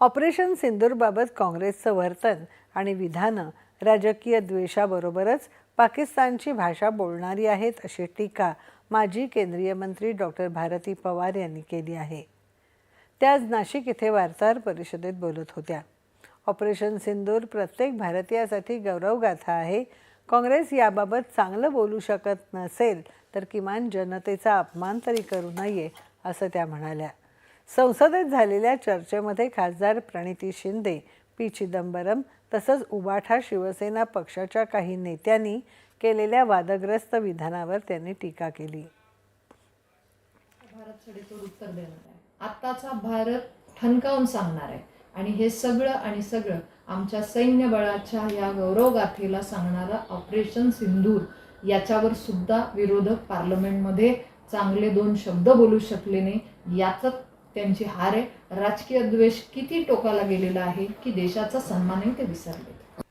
Operation सिंदूरबाबत काँग्रेसचं वर्तन आणि विधानं राजकीय द्वेषाबरोबरच पाकिस्तानची भाषा बोलणारी आहेत अशी टीका माजी केंद्रीय मंत्री डॉक्टर भारती पवार यांनी केली आहे. त्या आज नाशिक इथे वार्ताहर परिषदेत बोलत होत्या. ऑपरेशन सिंदूर प्रत्येक भारतीयासाठी गौरवगाथा आहे. काँग्रेस याबाबत चांगलं बोलू शकत नसेल तर किमान जनतेचा अपमान तरी करू नये असं त्या म्हणाल्या. संसदेत झालेल्या चर्चेमध्ये खासदार प्रणिती शिंदे पी चिदंबरम तसंच उबाठा शिवसेना पक्षाच्या काही नेत्यांनी केलेल्या वादग्रस्त विधानावर त्यांनी टीका केली. आत्ताचा भारत ठणकावून सांगणार आहे. आणि हे सगळं आणि सगळं आमच्या सैन्य बळाच्या या गौरवगाथेला सांगणारा ऑपरेशन सिंधूर याच्यावर सुद्धा विरोधक पार्लमेंटमध्ये चांगले दोन शब्द बोलू शकले नाही. याचं त्यांची हार आहे. राजकीय द्वेष किती टोकाला गेलेला आहे की देशाचा सन्मानही ते विसरलेत.